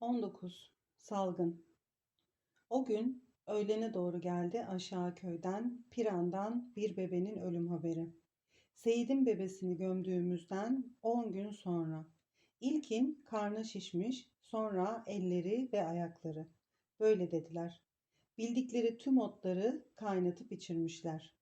19. Salgın O gün öğlene doğru geldi aşağı köyden, Piran'dan bir bebenin ölüm haberi. Seyit'in bebesini gömdüğümüzden 10 gün sonra. İlkin karnı şişmiş, sonra elleri ve ayakları. Böyle dediler. Bildikleri tüm otları kaynatıp içirmişler.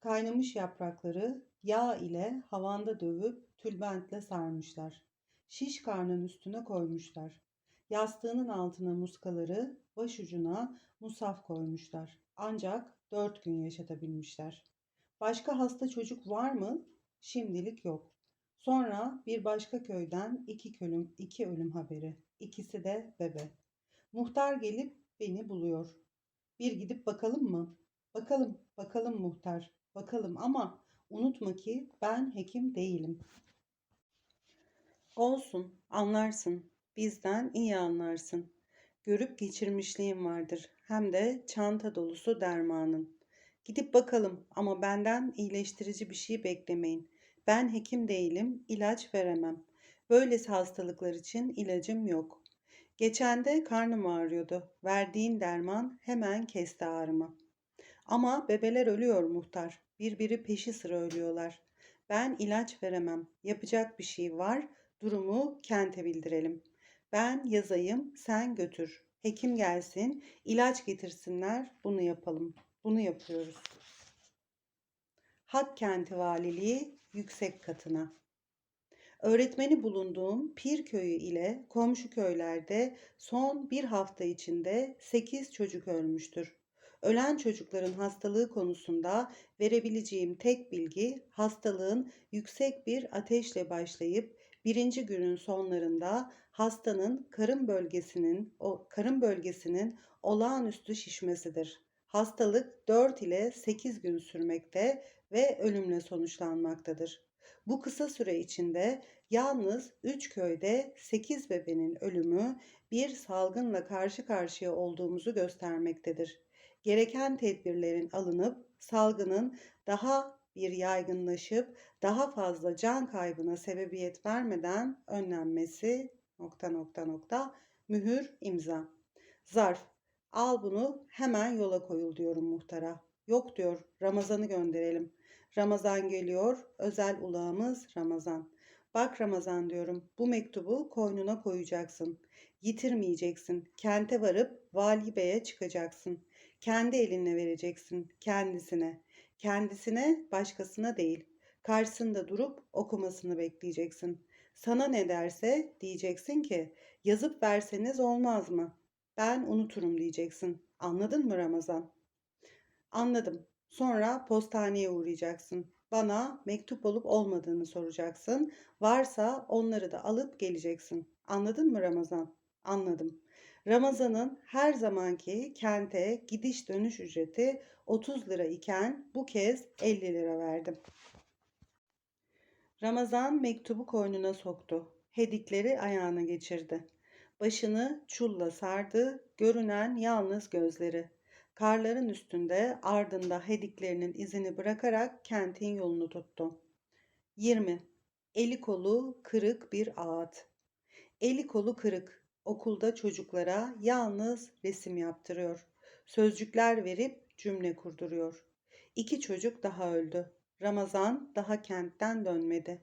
Kaynamış yaprakları yağ ile havanda dövüp tülbentle sarmışlar. Şiş karnın üstüne koymuşlar. Yastığının altına muskaları, başucuna musaf koymuşlar. Ancak dört gün yaşatabilmişler. Başka hasta çocuk var mı? Şimdilik yok. Sonra bir başka köyden iki ölüm, iki ölüm haberi. İkisi de bebe. Muhtar gelip beni buluyor. Bir gidip bakalım mı? Bakalım, bakalım muhtar, bakalım ama unutma ki ben hekim değilim. Olsun, anlarsın. Bizden iyi anlarsın. Görüp geçirmişliğin vardır. Hem de çanta dolusu dermanın. Gidip bakalım ama benden iyileştirici bir şey beklemeyin. Ben hekim değilim, ilaç veremem. Böylesi hastalıklar için ilacım yok. Geçen de karnım ağrıyordu. Verdiğin derman hemen kesti ağrımı. Ama bebeler ölüyor muhtar. Birbiri peşi sıra ölüyorlar. Ben ilaç veremem. Yapacak bir şey var. Durumu kente bildirelim. Ben yazayım, sen götür. Hekim gelsin, ilaç getirsinler, bunu yapalım. Bunu yapıyoruz. Hak kenti valiliği yüksek katına. Öğretmeni bulunduğum Pir köyü ile komşu köylerde son bir hafta içinde 8 çocuk ölmüştür. Ölen çocukların hastalığı konusunda verebileceğim tek bilgi hastalığın yüksek bir ateşle başlayıp birinci günün sonlarında hastanın karın bölgesinin o karın bölgesinin olağanüstü şişmesidir. Hastalık 4 ile 8 gün sürmekte ve ölümle sonuçlanmaktadır. Bu kısa süre içinde yalnız 3 köyde 8 bebenin ölümü bir salgınla karşı karşıya olduğumuzu göstermektedir. Gereken tedbirlerin alınıp salgının daha bir yaygınlaşıp daha fazla can kaybına sebebiyet vermeden önlenmesi nokta nokta nokta mühür imza. Zarf al bunu hemen yola koyul diyorum muhtara. Yok diyor Ramazan'ı gönderelim. Ramazan geliyor özel ulağımız Ramazan. Bak Ramazan diyorum bu mektubu koynuna koyacaksın. Yitirmeyeceksin. Kente varıp vali beye çıkacaksın. Kendi elinle vereceksin kendisine. Kendisine başkasına değil. Karşısında durup okumasını bekleyeceksin. Sana ne derse diyeceksin ki yazıp verseniz olmaz mı? Ben unuturum diyeceksin. Anladın mı Ramazan? Anladım. Sonra postaneye uğrayacaksın. Bana mektup olup olmadığını soracaksın. Varsa onları da alıp geleceksin. Anladın mı Ramazan? Anladım. Ramazan'ın her zamanki kente gidiş dönüş ücreti 30 lira iken bu kez 50 lira verdim. Ramazan mektubu koynuna soktu. Hedikleri ayağına geçirdi. Başını çulla sardı, görünen yalnız gözleri. Karların üstünde ardında hediklerinin izini bırakarak kentin yolunu tuttu. 20. Eli kolu kırık bir ağıt. Eli kolu kırık. Okulda çocuklara yalnız resim yaptırıyor. Sözcükler verip cümle kurduruyor. İki çocuk daha öldü. Ramazan daha kentten dönmedi.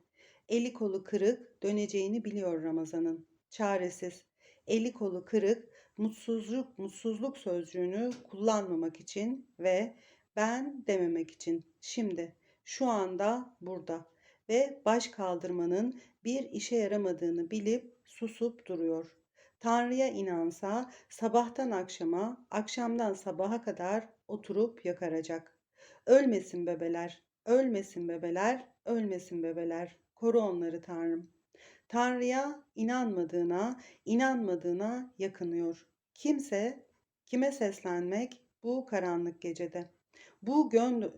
Eli kolu kırık döneceğini biliyor Ramazan'ın. Çaresiz. Eli kolu kırık mutsuzluk mutsuzluk sözcüğünü kullanmamak için ve ben dememek için şimdi şu anda burada ve baş kaldırmanın bir işe yaramadığını bilip susup duruyor. Tanrı'ya inansa sabahtan akşama, akşamdan sabaha kadar oturup yakaracak. Ölmesin bebeler, ölmesin bebeler, ölmesin bebeler. Koru onları Tanrım. Tanrı'ya inanmadığına, inanmadığına yakınıyor. Kimse kime seslenmek bu karanlık gecede? Bu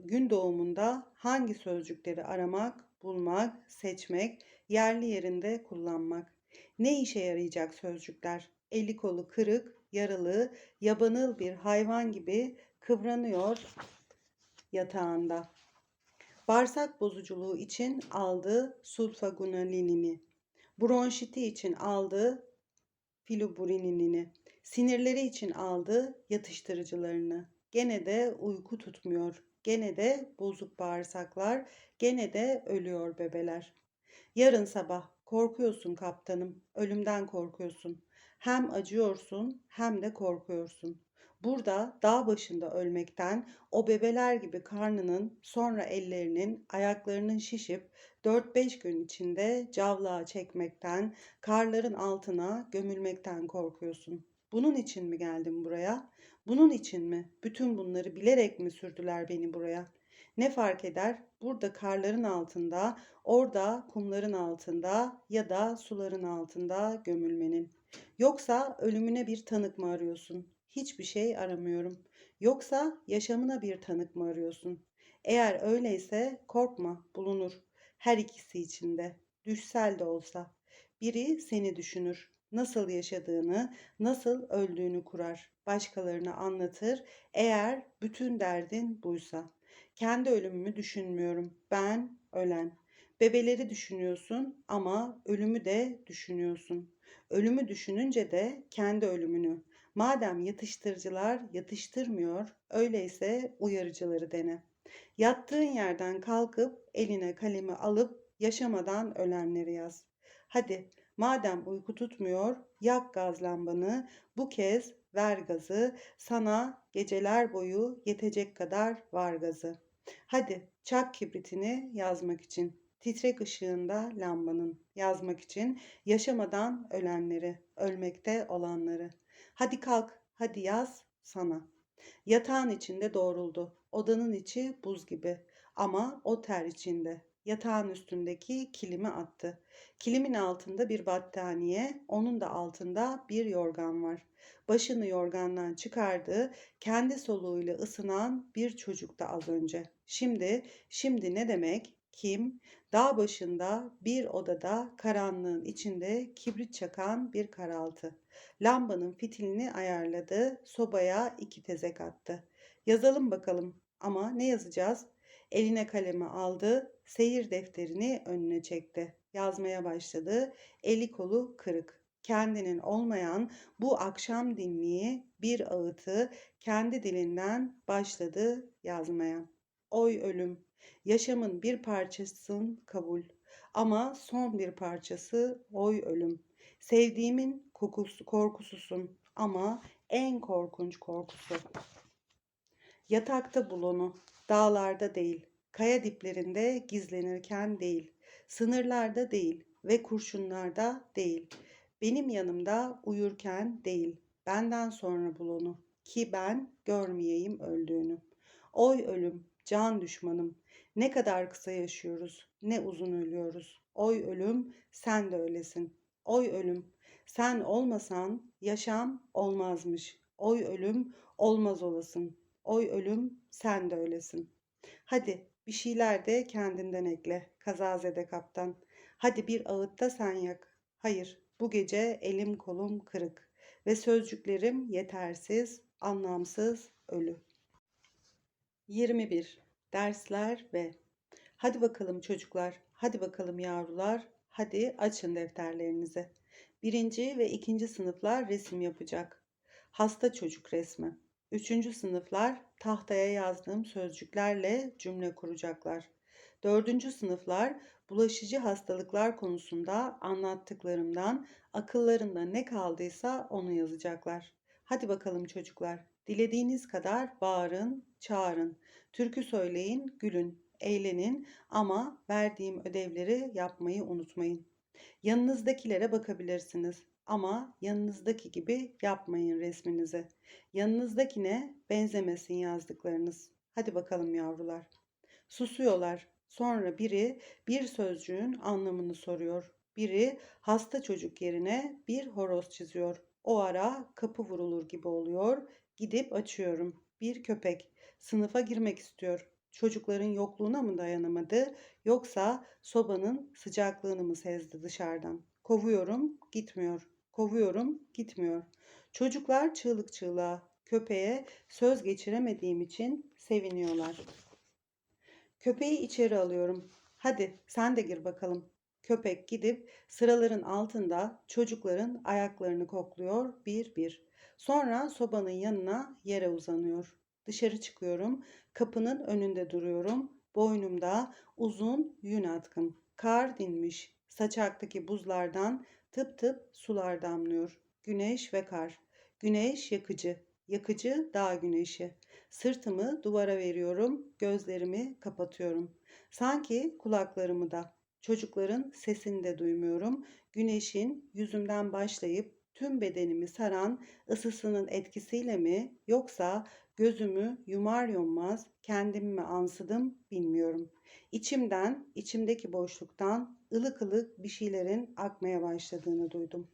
gün doğumunda hangi sözcükleri aramak, bulmak, seçmek, yerli yerinde kullanmak? Ne işe yarayacak sözcükler? Eli kolu kırık, yaralı, yabanıl bir hayvan gibi kıvranıyor yatağında. Bağırsak bozuculuğu için aldığı sulfagunalinini, bronşiti için aldığı filuburinini. Sinirleri için aldı yatıştırıcılarını. Gene de uyku tutmuyor. Gene de bozuk bağırsaklar. Gene de ölüyor bebeler. Yarın sabah korkuyorsun kaptanım. Ölümden korkuyorsun. Hem acıyorsun hem de korkuyorsun. Burada dağ başında ölmekten, o bebeler gibi karnının, sonra ellerinin, ayaklarının şişip 4-5 gün içinde cavlağa çekmekten, karların altına gömülmekten korkuyorsun. Bunun için mi geldim buraya? Bunun için mi? Bütün bunları bilerek mi sürdüler beni buraya? Ne fark eder? Burada karların altında, orada kumların altında ya da suların altında gömülmenin. Yoksa ölümüne bir tanık mı arıyorsun? Hiçbir şey aramıyorum. Yoksa yaşamına bir tanık mı arıyorsun? Eğer öyleyse korkma, bulunur. Her ikisi içinde, düşsel de olsa. Biri seni düşünür, nasıl yaşadığını, nasıl öldüğünü kurar, başkalarına anlatır. Eğer bütün derdin buysa. Kendi ölümümü düşünmüyorum. Ben ölen. Bebeleri düşünüyorsun ama ölümü de düşünüyorsun. Ölümü düşününce de kendi ölümünü. Madem yatıştırıcılar yatıştırmıyor, öyleyse uyarıcıları dene. Yattığın yerden kalkıp eline kalemi alıp yaşamadan ölenleri yaz. Hadi madem uyku tutmuyor, yak gaz lambanı, bu kez ver gazı, sana geceler boyu yetecek kadar var gazı. Hadi çak kibritini yazmak için. Titrek ışığında lambanın yazmak için yaşamadan ölenleri, ölmekte olanları. Hadi kalk, hadi yaz sana. Yatağın içinde doğruldu. Odanın içi buz gibi ama o ter içinde. Yatağın üstündeki kilimi attı. Kilimin altında bir battaniye, onun da altında bir yorgan var. Başını yorgandan çıkardı, kendi soluğuyla ısınan bir çocuk da az önce. Şimdi, şimdi ne demek? Kim? Dağ başında bir odada karanlığın içinde kibrit çakan bir karaltı. Lambanın fitilini ayarladı, sobaya iki tezek attı. Yazalım bakalım ama ne yazacağız? Eline kalemi aldı, seyir defterini önüne çekti. Yazmaya başladı, eli kolu kırık. Kendinin olmayan bu akşam dinliği bir ağıtı kendi dilinden başladı yazmaya. Oy ölüm, yaşamın bir parçasın kabul ama son bir parçası oy ölüm. Sevdiğimin kokusu, korkususun ama en korkunç korkusu. Yatakta bul onu, dağlarda değil, kaya diplerinde gizlenirken değil, sınırlarda değil ve kurşunlarda değil. Benim yanımda uyurken değil, benden sonra bul onu ki ben görmeyeyim öldüğünü. Oy ölüm, can düşmanım, ne kadar kısa yaşıyoruz, ne uzun ölüyoruz. Oy ölüm, sen de öylesin. Oy ölüm, sen olmasan yaşam olmazmış. Oy ölüm, olmaz olasın. Oy ölüm, sen de öylesin. Hadi bir şeyler de kendinden ekle, kazazede kaptan. Hadi bir ağıtta sen yak. Hayır, bu gece elim kolum kırık ve sözcüklerim yetersiz, anlamsız, ölü. 21. Dersler ve Hadi bakalım çocuklar, hadi bakalım yavrular, hadi açın defterlerinizi. Birinci ve ikinci sınıflar resim yapacak. Hasta çocuk resmi. Üçüncü sınıflar tahtaya yazdığım sözcüklerle cümle kuracaklar. Dördüncü sınıflar bulaşıcı hastalıklar konusunda anlattıklarımdan akıllarında ne kaldıysa onu yazacaklar. Hadi bakalım çocuklar, dilediğiniz kadar bağırın, çağırın, türkü söyleyin, gülün, eğlenin ama verdiğim ödevleri yapmayı unutmayın. Yanınızdakilere bakabilirsiniz ama yanınızdaki gibi yapmayın resminizi. Yanınızdakine benzemesin yazdıklarınız. Hadi bakalım yavrular. Susuyorlar. Sonra biri bir sözcüğün anlamını soruyor. Biri hasta çocuk yerine bir horoz çiziyor. O ara kapı vurulur gibi oluyor. Gidip açıyorum. Bir köpek sınıfa girmek istiyor. Çocukların yokluğuna mı dayanamadı yoksa sobanın sıcaklığını mı sezdi dışarıdan? Kovuyorum, gitmiyor. Kovuyorum, gitmiyor. Çocuklar çığlık çığlığa, köpeğe söz geçiremediğim için seviniyorlar. Köpeği içeri alıyorum. Hadi sen de gir bakalım. Köpek gidip sıraların altında çocukların ayaklarını kokluyor bir bir. Sonra sobanın yanına yere uzanıyor. Dışarı çıkıyorum. Kapının önünde duruyorum. Boynumda uzun yün atkım. Kar dinmiş. Saçaktaki buzlardan tıp tıp sular damlıyor. Güneş ve kar. Güneş yakıcı. Yakıcı dağ güneşi. Sırtımı duvara veriyorum. Gözlerimi kapatıyorum. Sanki kulaklarımı da çocukların sesini de duymuyorum. Güneşin yüzümden başlayıp tüm bedenimi saran ısısının etkisiyle mi yoksa gözümü yumar yummaz kendimi mi ansıdım bilmiyorum. İçimden, içimdeki boşluktan ılık ılık bir şeylerin akmaya başladığını duydum.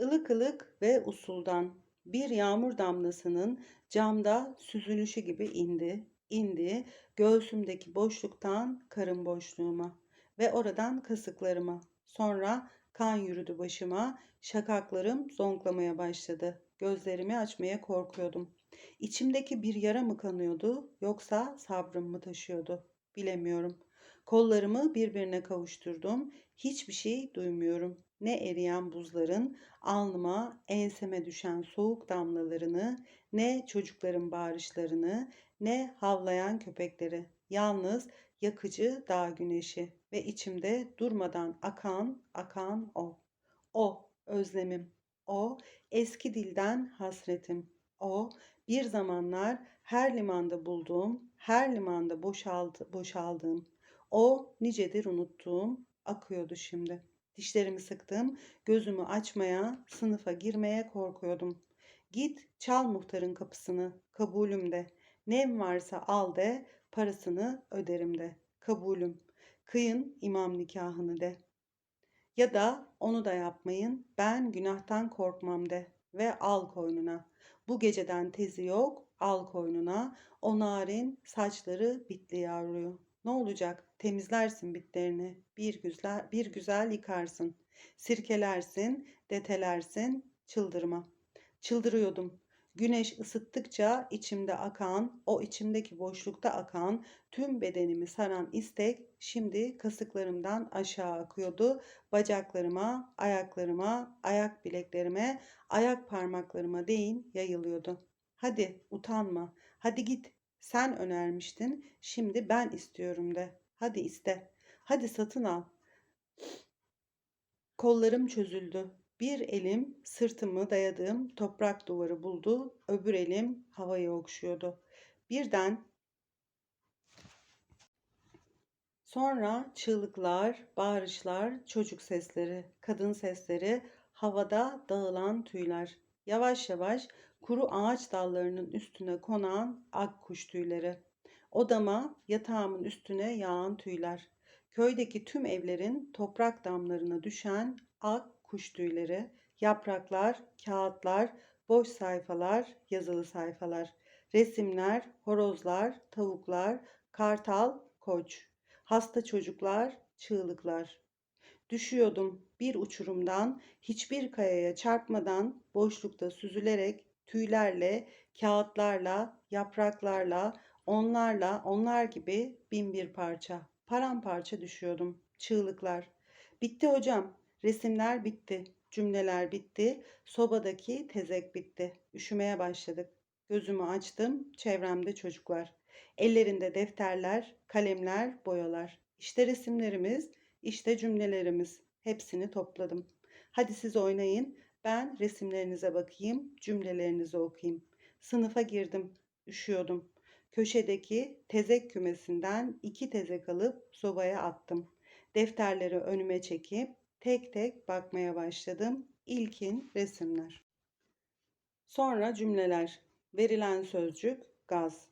Ilık ılık ve usuldan bir yağmur damlasının camda süzülüşü gibi indi, indi göğsümdeki boşluktan karın boşluğuma ve oradan kasıklarıma. Sonra kan yürüdü başıma, şakaklarım zonklamaya başladı. Gözlerimi açmaya korkuyordum. İçimdeki bir yara mı kanıyordu yoksa sabrım mı taşıyordu? Bilemiyorum. Kollarımı birbirine kavuşturdum. Hiçbir şey duymuyorum. Ne eriyen buzların alnıma, enseme düşen soğuk damlalarını, ne çocukların bağırışlarını, ne havlayan köpekleri. Yalnız yakıcı dağ güneşi ve içimde durmadan akan, akan o. O özlemim. O eski dilden hasretim. O bir zamanlar her limanda bulduğum, her limanda boşaldı, boşaldığım. O nicedir unuttuğum akıyordu şimdi. Dişlerimi sıktım, gözümü açmaya, sınıfa girmeye korkuyordum. Git çal muhtarın kapısını, kabulüm de. Nem varsa al de, parasını öderim de. Kabulüm. Kıyın imam nikahını de. Ya da onu da yapmayın, ben günahtan korkmam de ve al koynuna. Bu geceden tezi yok, al koynuna. O narin saçları bitli yavruyu. Ne olacak? Temizlersin bitlerini. Bir güzel, bir güzel yıkarsın. Sirkelersin, detelersin, çıldırma. Çıldırıyordum. Güneş ısıttıkça içimde akan, o içimdeki boşlukta akan, tüm bedenimi saran istek şimdi kasıklarımdan aşağı akıyordu. Bacaklarıma, ayaklarıma, ayak bileklerime, ayak parmaklarıma değin yayılıyordu. Hadi utanma, hadi git. Sen önermiştin, şimdi ben istiyorum de. Hadi iste, hadi satın al. Kollarım çözüldü. Bir elim sırtımı dayadığım toprak duvarı buldu, öbür elim havayı okşuyordu. Birden sonra çığlıklar, bağırışlar, çocuk sesleri, kadın sesleri, havada dağılan tüyler. Yavaş yavaş kuru ağaç dallarının üstüne konan ak kuş tüyleri. Odama, yatağımın üstüne yağan tüyler. Köydeki tüm evlerin toprak damlarına düşen ak kuş tüyleri, yapraklar, kağıtlar, boş sayfalar, yazılı sayfalar, resimler, horozlar, tavuklar, kartal, koç, hasta çocuklar, çığlıklar. Düşüyordum bir uçurumdan, hiçbir kayaya çarpmadan, boşlukta süzülerek, tüylerle, kağıtlarla, yapraklarla, onlarla, onlar gibi bin bir parça, paramparça düşüyordum. Çığlıklar. Bitti hocam, Resimler bitti, cümleler bitti, sobadaki tezek bitti. Üşümeye başladık. Gözümü açtım, çevremde çocuklar. Ellerinde defterler, kalemler, boyalar. İşte resimlerimiz, işte cümlelerimiz. Hepsini topladım. Hadi siz oynayın, ben resimlerinize bakayım, cümlelerinizi okuyayım. Sınıfa girdim, üşüyordum. Köşedeki tezek kümesinden iki tezek alıp sobaya attım. Defterleri önüme çekip tek tek bakmaya başladım. İlkin resimler. Sonra cümleler. Verilen sözcük gaz.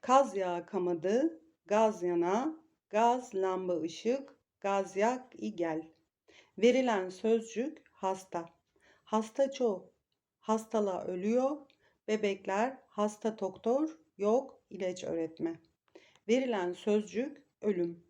Kaz yağı kamadı, gaz yana, gaz lamba ışık, gaz yak i gel. Verilen sözcük hasta. Hasta çok. Hastala ölüyor. Bebekler hasta doktor yok ilaç öğretme. Verilen sözcük ölüm.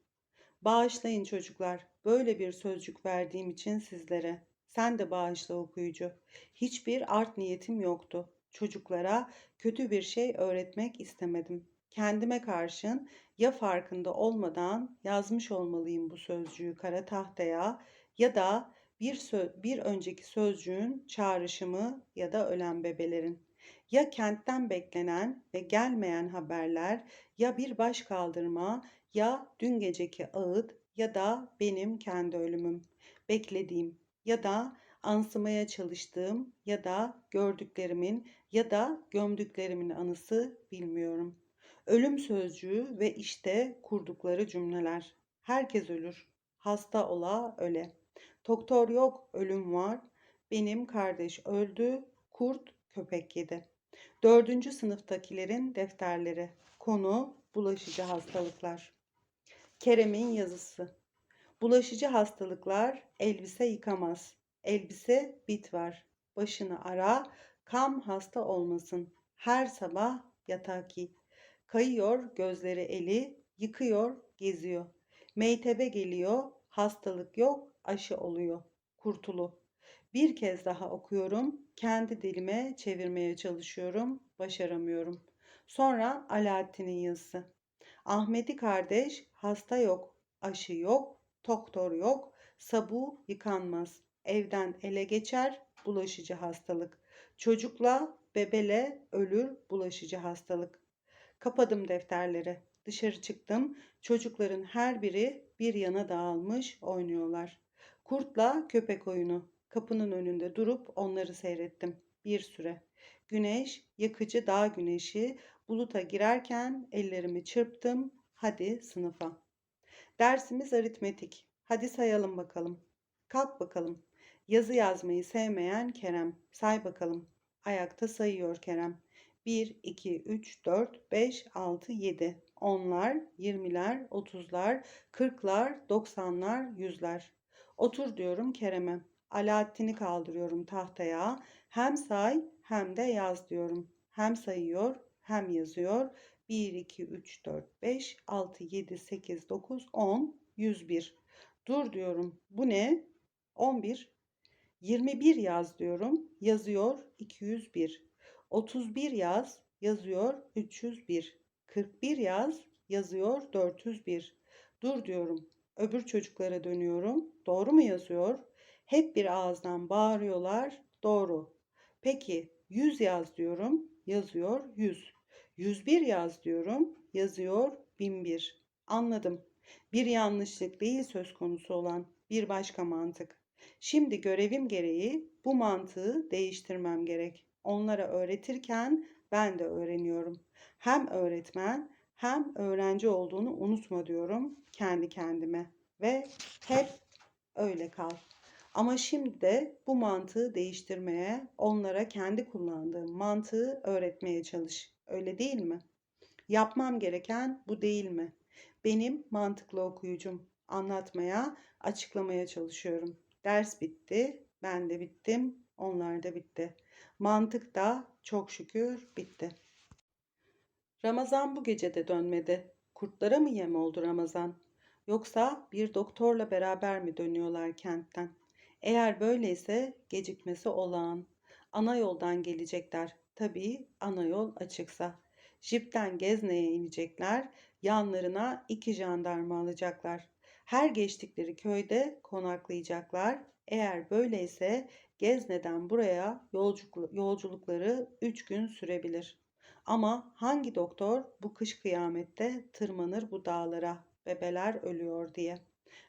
Bağışlayın çocuklar. Böyle bir sözcük verdiğim için sizlere. Sen de bağışla okuyucu. Hiçbir art niyetim yoktu. Çocuklara kötü bir şey öğretmek istemedim. kendime karşın ya farkında olmadan yazmış olmalıyım bu sözcüğü kara tahtaya ya da bir, sö- bir önceki sözcüğün çağrışımı ya da ölen bebelerin. Ya kentten beklenen ve gelmeyen haberler ya bir baş kaldırma ya dün geceki ağıt ya da benim kendi ölümüm. Beklediğim ya da ansımaya çalıştığım ya da gördüklerimin ya da gömdüklerimin anısı bilmiyorum. Ölüm sözcüğü ve işte kurdukları cümleler. Herkes ölür. Hasta ola öle. Doktor yok, ölüm var. Benim kardeş öldü, kurt köpek yedi. Dördüncü sınıftakilerin defterleri. Konu bulaşıcı hastalıklar. Kerem'in yazısı. Bulaşıcı hastalıklar elbise yıkamaz. Elbise bit var. Başını ara, kam hasta olmasın. Her sabah yatak giy. Kayıyor gözleri eli, yıkıyor, geziyor. Meytebe geliyor, hastalık yok, aşı oluyor. Kurtulu. Bir kez daha okuyorum, kendi dilime çevirmeye çalışıyorum, başaramıyorum. Sonra Alaaddin'in yazısı. Ahmet'i kardeş, hasta yok, aşı yok, doktor yok, sabu yıkanmaz. Evden ele geçer, bulaşıcı hastalık. Çocukla, bebele ölür bulaşıcı hastalık. Kapadım defterleri. Dışarı çıktım. Çocukların her biri bir yana dağılmış oynuyorlar. Kurtla köpek oyunu. Kapının önünde durup onları seyrettim bir süre. Güneş, yakıcı dağ güneşi buluta girerken ellerimi çırptım. Hadi sınıfa. Dersimiz aritmetik. Hadi sayalım bakalım. Kalk bakalım. Yazı yazmayı sevmeyen Kerem. Say bakalım. Ayakta sayıyor Kerem. 1, 2, 3, 4, 5, 6, 7. Onlar, 20'ler, 30'lar, 40'lar, 90'lar, 100'ler. Otur diyorum Kerem'e. Alaaddin'i kaldırıyorum tahtaya. Hem say hem de yaz diyorum. Hem sayıyor hem yazıyor. 1, 2, 3, 4, 5, 6, 7, 8, 9, 10, 101. Dur diyorum. Bu ne? 11. 21 yaz diyorum. Yazıyor 201. 31 yaz yazıyor 301. 41 yaz yazıyor 401. Dur diyorum. Öbür çocuklara dönüyorum. Doğru mu yazıyor? Hep bir ağızdan bağırıyorlar. Doğru. Peki 100 yaz diyorum. Yazıyor 100. 101 yaz diyorum. Yazıyor 1001. Anladım. Bir yanlışlık değil söz konusu olan bir başka mantık. Şimdi görevim gereği bu mantığı değiştirmem gerek. Onlara öğretirken ben de öğreniyorum. Hem öğretmen hem öğrenci olduğunu unutma diyorum kendi kendime ve hep öyle kal. Ama şimdi de bu mantığı değiştirmeye, onlara kendi kullandığım mantığı öğretmeye çalış. Öyle değil mi? Yapmam gereken bu değil mi? Benim mantıklı okuyucum. Anlatmaya, açıklamaya çalışıyorum. Ders bitti, ben de bittim, onlar da bitti. Mantık da çok şükür bitti. Ramazan bu gece de dönmedi. Kurtlara mı yem oldu Ramazan? Yoksa bir doktorla beraber mi dönüyorlar kentten? Eğer böyleyse gecikmesi olağan. Ana yoldan gelecekler. Tabii ana yol açıksa. Jipten Gezne'ye inecekler. Yanlarına iki jandarma alacaklar. Her geçtikleri köyde konaklayacaklar. Eğer böyleyse Gezne'den buraya yolculukları üç gün sürebilir. Ama hangi doktor bu kış kıyamette tırmanır bu dağlara, bebeler ölüyor diye.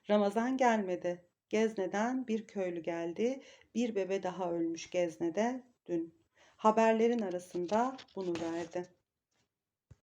Ramazan gelmedi. Gezne'den bir köylü geldi. Bir bebe daha ölmüş Gezne'de dün. Haberlerin arasında bunu verdi.